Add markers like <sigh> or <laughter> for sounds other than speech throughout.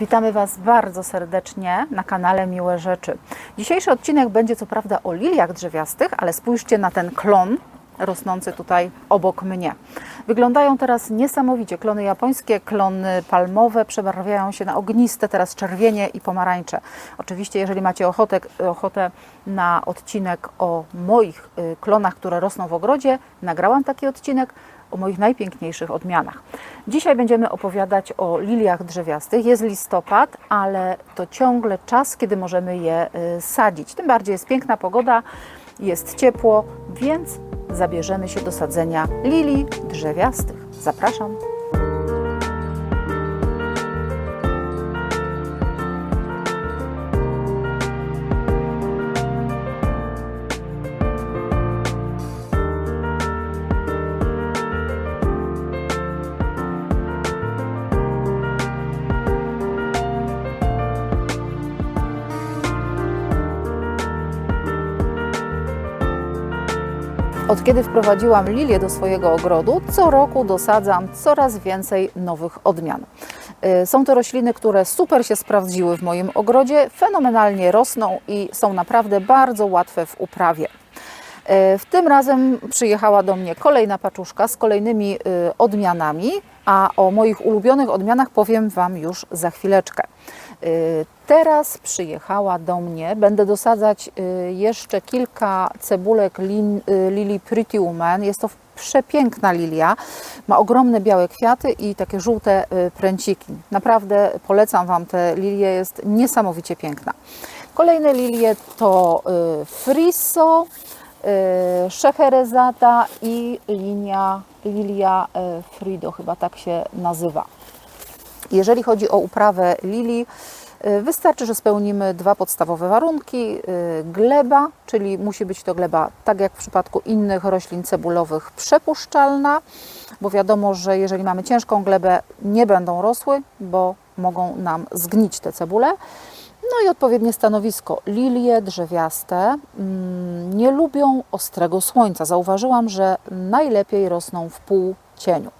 Witamy Was bardzo serdecznie na kanale Miłe Rzeczy. Dzisiejszy odcinek będzie co prawda o liliach drzewiastych, ale spójrzcie na ten klon rosnący tutaj obok mnie. Wyglądają teraz niesamowicie. Klony japońskie, klony palmowe przebarwiają się na ogniste, teraz czerwienie i pomarańcze. Oczywiście, jeżeli macie ochotę, ochotę na odcinek o moich y, klonach, które rosną w ogrodzie, nagrałam taki odcinek o moich najpiękniejszych odmianach. Dzisiaj będziemy opowiadać o liliach drzewiastych. Jest listopad, ale to ciągle czas, kiedy możemy je y, sadzić. Tym bardziej jest piękna pogoda, jest ciepło, więc zabierzemy się do sadzenia lilii drzewiastych. Zapraszam. Od kiedy wprowadziłam lilię do swojego ogrodu, co roku dosadzam coraz więcej nowych odmian. Y, Są to rośliny, które super się sprawdziły w moim ogrodzie, fenomenalnie rosną i są naprawdę bardzo łatwe w uprawie. Y, W tym razem przyjechała do mnie kolejna paczuszka z kolejnymi y, odmianami, a o moich ulubionych odmianach powiem Wam już za chwileczkę. Y, Teraz przyjechała do mnie, będę dosadzać y, jeszcze kilka cebulek y, lilii Pretty Woman. Jest to przepiękna lilia, ma ogromne białe kwiaty i takie żółte pręciki. Naprawdę polecam Wam tę lilię, jest niesamowicie piękna. Kolejne lilie to Friso, y, Scheherazada i linia, lilia y, Frido, chyba tak się nazywa. Jeżeli chodzi o uprawę lilii, y, wystarczy, że spełnimy dwa podstawowe warunki. Gleba, czyli musi być to gleba, tak jak w przypadku innych roślin cebulowych, przepuszczalna, bo wiadomo, że jeżeli mamy ciężką glebę, nie będą rosły, bo mogą nam zgnić te cebule. No i odpowiednie stanowisko. Lilie drzewiaste mm, nie lubią ostrego słońca. Zauważyłam, że najlepiej rosną w półcieniu.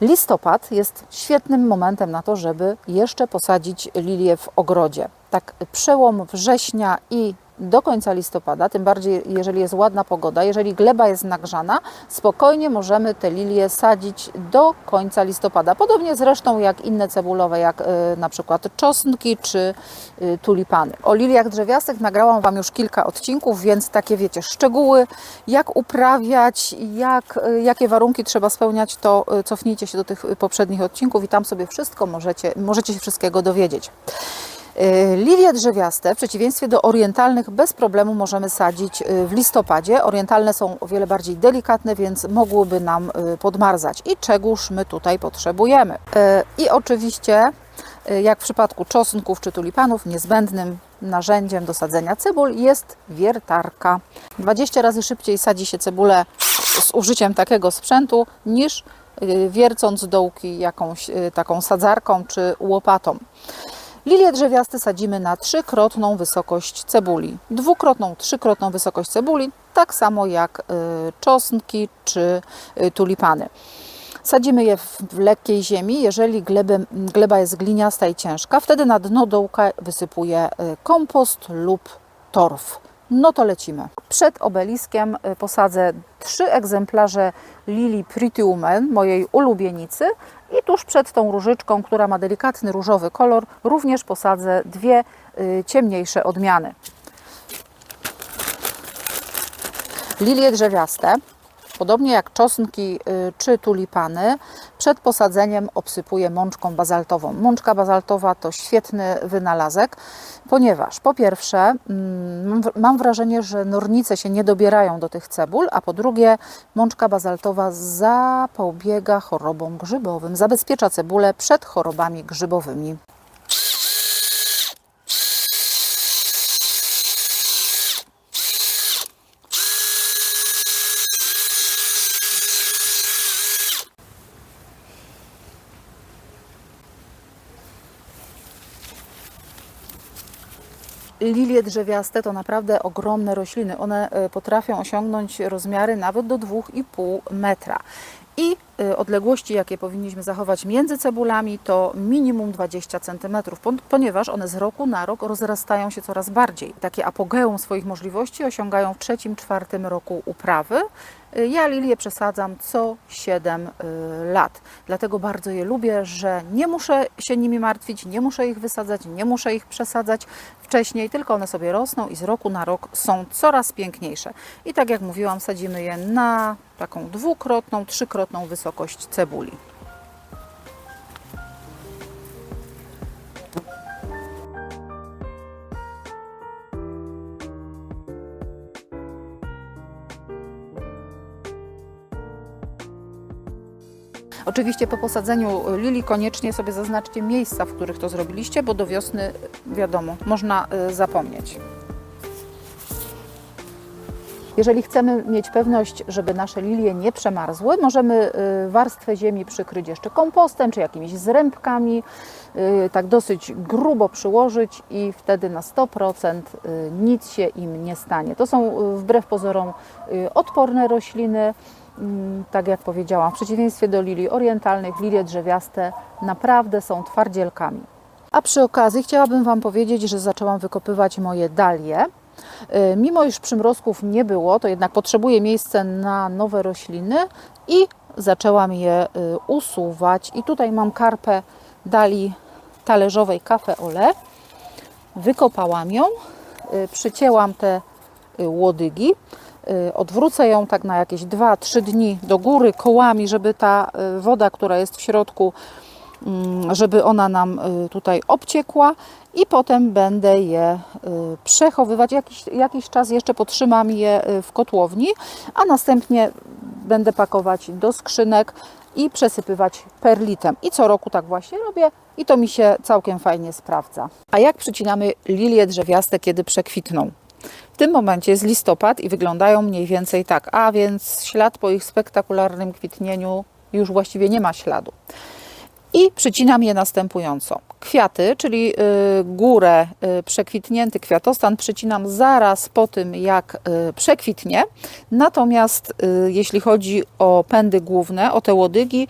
Listopad jest świetnym momentem na to, żeby jeszcze posadzić lilię w ogrodzie. Tak przełom września i do końca listopada, tym bardziej jeżeli jest ładna pogoda, jeżeli gleba jest nagrzana, spokojnie możemy te lilie sadzić do końca listopada. Podobnie zresztą jak inne cebulowe, jak y, na przykład czosnki czy y, tulipany. O liliach drzewiastych nagrałam Wam już kilka odcinków, więc takie wiecie, szczegóły, jak uprawiać, jak, y, jakie warunki trzeba spełniać, to cofnijcie się do tych poprzednich odcinków i tam sobie wszystko możecie, możecie się wszystkiego dowiedzieć. Y, Lilie drzewiaste, w przeciwieństwie do orientalnych, bez problemu możemy sadzić y, w listopadzie. Orientalne są o wiele bardziej delikatne, więc mogłyby nam y, podmarzać. I czegóż my tutaj potrzebujemy? I oczywiście, jak w przypadku czosnków czy tulipanów, niezbędnym narzędziem do sadzenia cebul jest wiertarka. 20 razy szybciej sadzi się cebulę z użyciem takiego sprzętu niż wiercąc dołki jakąś taką sadzarką czy łopatą. Lilie drzewiaste sadzimy na trzykrotną wysokość cebuli. Dwukrotną, trzykrotną wysokość cebuli, tak samo jak y, czosnki czy y, tulipany. Sadzimy je w lekkiej ziemi. Jeżeli glebę, gleba jest gliniasta i ciężka, wtedy na dno dołka wysypuję y, kompost lub torf. No to lecimy. Przed obeliskiem y, posadzę trzy egzemplarze lilii Pretty mojej ulubienicy. I tuż przed tą różyczką, która ma delikatny różowy kolor, również posadzę dwie y, ciemniejsze odmiany. Lilie drzewiaste, podobnie jak czosnki y, czy tulipany, przed posadzeniem obsypuję mączką bazaltową. Mączka bazaltowa to świetny wynalazek, ponieważ po pierwsze mm, mam wrażenie, że nornice się nie dobierają do tych cebul, a po drugie mączka bazaltowa zapobiega chorobom grzybowym, zabezpiecza cebulę przed chorobami grzybowymi. Lilie drzewiaste to naprawdę ogromne rośliny. One e, potrafią osiągnąć rozmiary nawet do 2,5 metra. I odległości, jakie powinniśmy zachować między cebulami, to minimum 20 cm, pon- ponieważ one z roku na rok rozrastają się coraz bardziej. Takie apogeum swoich możliwości osiągają w trzecim, czwartym roku uprawy. Y, Ja lilię przesadzam co 7 y, lat. Dlatego bardzo je lubię, że nie muszę się nimi martwić, nie muszę ich wysadzać, nie muszę ich przesadzać wcześniej, tylko one sobie rosną i z roku na rok są coraz piękniejsze. I tak jak mówiłam, sadzimy je na taką dwukrotną, trzykrotną wysokość cebuli. Oczywiście po posadzeniu lilii koniecznie sobie zaznaczcie miejsca, w których to zrobiliście, bo do wiosny, wiadomo, można y, zapomnieć. Jeżeli chcemy mieć pewność, żeby nasze lilie nie przemarzły, możemy y, warstwę ziemi przykryć jeszcze kompostem czy jakimiś zrębkami, y, tak dosyć grubo przyłożyć i wtedy na 100% y, nic się im nie stanie. To są wbrew pozorom odporne rośliny. Mm, Tak jak powiedziałam, w przeciwieństwie do lilii orientalnych, lilie drzewiaste naprawdę są twardzielkami. A przy okazji chciałabym Wam powiedzieć, że zaczęłam wykopywać moje dalie. Y, Mimo iż przymrozków nie było, to jednak potrzebuję miejsca na nowe rośliny i zaczęłam je y, usuwać. I tutaj mam karpę dali talerzowej Cafe Ole. Wykopałam ją, y, przycięłam te łodygi. Odwrócę ją tak na jakieś 2-3 dni do góry kołami, żeby ta woda, która jest w środku, żeby ona nam y, tutaj obciekła i potem będę je y, przechowywać. Jakiś, jakiś czas jeszcze potrzymam je y, w kotłowni, a następnie będę pakować do skrzynek i przesypywać perlitem. I co roku tak właśnie robię i to mi się całkiem fajnie sprawdza. A jak przycinamy lilie drzewiaste, kiedy przekwitną? W tym momencie jest listopad i wyglądają mniej więcej tak, a więc ślad po ich spektakularnym kwitnieniu już właściwie nie ma śladu. I przycinam je następująco. Kwiaty, czyli y, górę, y, przekwitnięty kwiatostan przycinam zaraz po tym, jak y, przekwitnie. Natomiast jeśli chodzi o pędy główne, o te łodygi,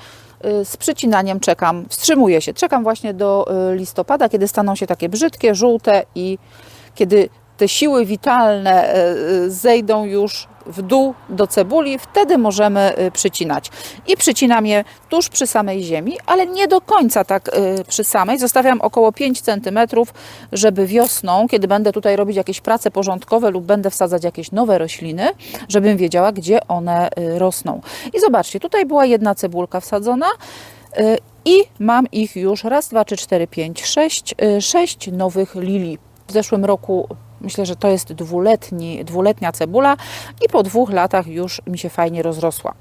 z przycinaniem czekam, wstrzymuję się. Czekam właśnie do listopada, kiedy staną się takie brzydkie, żółte i kiedy te siły witalne zejdą już w dół do cebuli, wtedy możemy e, przycinać. I przycinam je tuż przy samej ziemi, ale nie do końca tak e, przy samej. Zostawiam około 5 cm, żeby wiosną, kiedy będę tutaj robić jakieś prace porządkowe lub będę wsadzać jakieś nowe rośliny, żebym wiedziała, gdzie one e, rosną. I zobaczcie, tutaj była jedna cebulka wsadzona. I mam ich już raz, dwa, trzy, cztery, pięć, sześć, sześć nowych lilii. W zeszłym roku myślę, że to jest dwuletni, dwuletnia cebula i po dwóch latach już mi się fajnie rozrosła.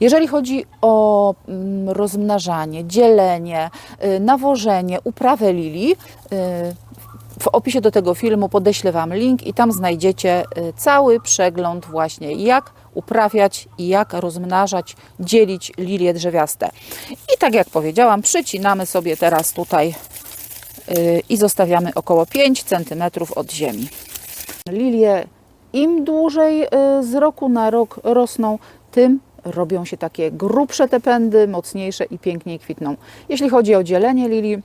Jeżeli chodzi o mm, rozmnażanie, dzielenie, y, nawożenie, uprawę lilii, y, w opisie do tego filmu podeślę Wam link i tam znajdziecie y, cały przegląd właśnie jak uprawiać i jak rozmnażać, dzielić lilie drzewiaste. I tak jak powiedziałam, przycinamy sobie teraz tutaj i zostawiamy około 5 cm od ziemi. Lilie im dłużej y, z roku na rok rosną, tym robią się takie grubsze te pędy, mocniejsze i piękniej kwitną. Jeśli chodzi o dzielenie lilii,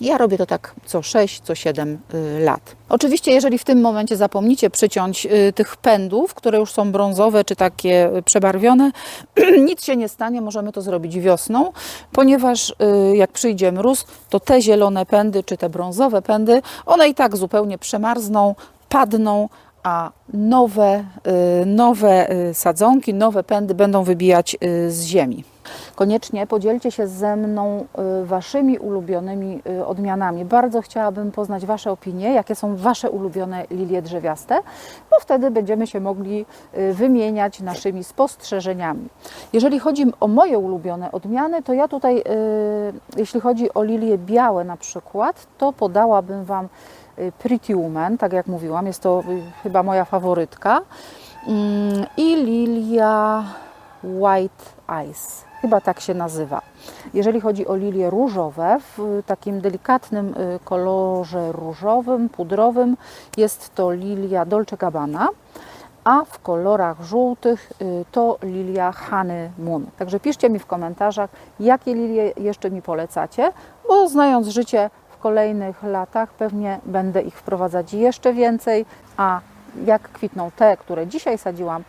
ja robię to tak co 6, co 7 y, lat. Oczywiście, jeżeli w tym momencie zapomnicie przyciąć y, tych pędów, które już są brązowe czy takie y, przebarwione, <clears throat> nic się nie stanie, możemy to zrobić wiosną, ponieważ jak przyjdzie mróz, to te zielone pędy czy te brązowe pędy, one i tak zupełnie przemarzną, padną, a nowe, nowe sadzonki, nowe pędy będą wybijać z ziemi. Koniecznie podzielcie się ze mną y, Waszymi ulubionymi y, odmianami. Bardzo chciałabym poznać Wasze opinie, jakie są Wasze ulubione lilie drzewiaste, bo wtedy będziemy się mogli y, wymieniać naszymi spostrzeżeniami. Jeżeli chodzi o moje ulubione odmiany, to ja tutaj, jeśli chodzi o lilie białe na przykład, to podałabym Wam Pretty Woman, tak jak mówiłam, jest to chyba moja faworytka. Mm, I lilia White Eyes. Chyba tak się nazywa. Jeżeli chodzi o lilie różowe, w takim delikatnym y, kolorze różowym, pudrowym, jest to lilia Dolce Gabbana. a w kolorach żółtych y, to lilia Honey Moon. Także piszcie mi w komentarzach, jakie lilie jeszcze mi polecacie, bo znając życie w kolejnych latach pewnie będę ich wprowadzać jeszcze więcej, a jak kwitną te, które dzisiaj sadziłam,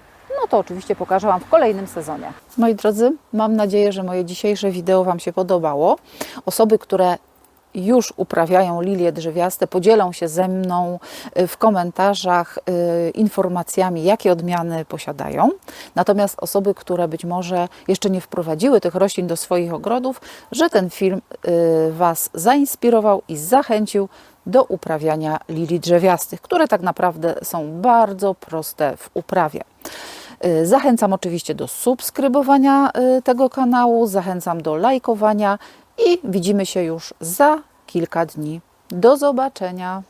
to oczywiście pokażę Wam w kolejnym sezonie. Moi drodzy, mam nadzieję, że moje dzisiejsze wideo Wam się podobało. Osoby, które już uprawiają lilie drzewiaste, podzielą się ze mną y, w komentarzach y, informacjami, jakie odmiany posiadają. Natomiast osoby, które być może jeszcze nie wprowadziły tych roślin do swoich ogrodów, że ten film y, Was zainspirował i zachęcił do uprawiania lilii drzewiastych, które tak naprawdę są bardzo proste w uprawie. Y, Zachęcam oczywiście do subskrybowania y, tego kanału, zachęcam do lajkowania i widzimy się już za kilka dni. Do zobaczenia.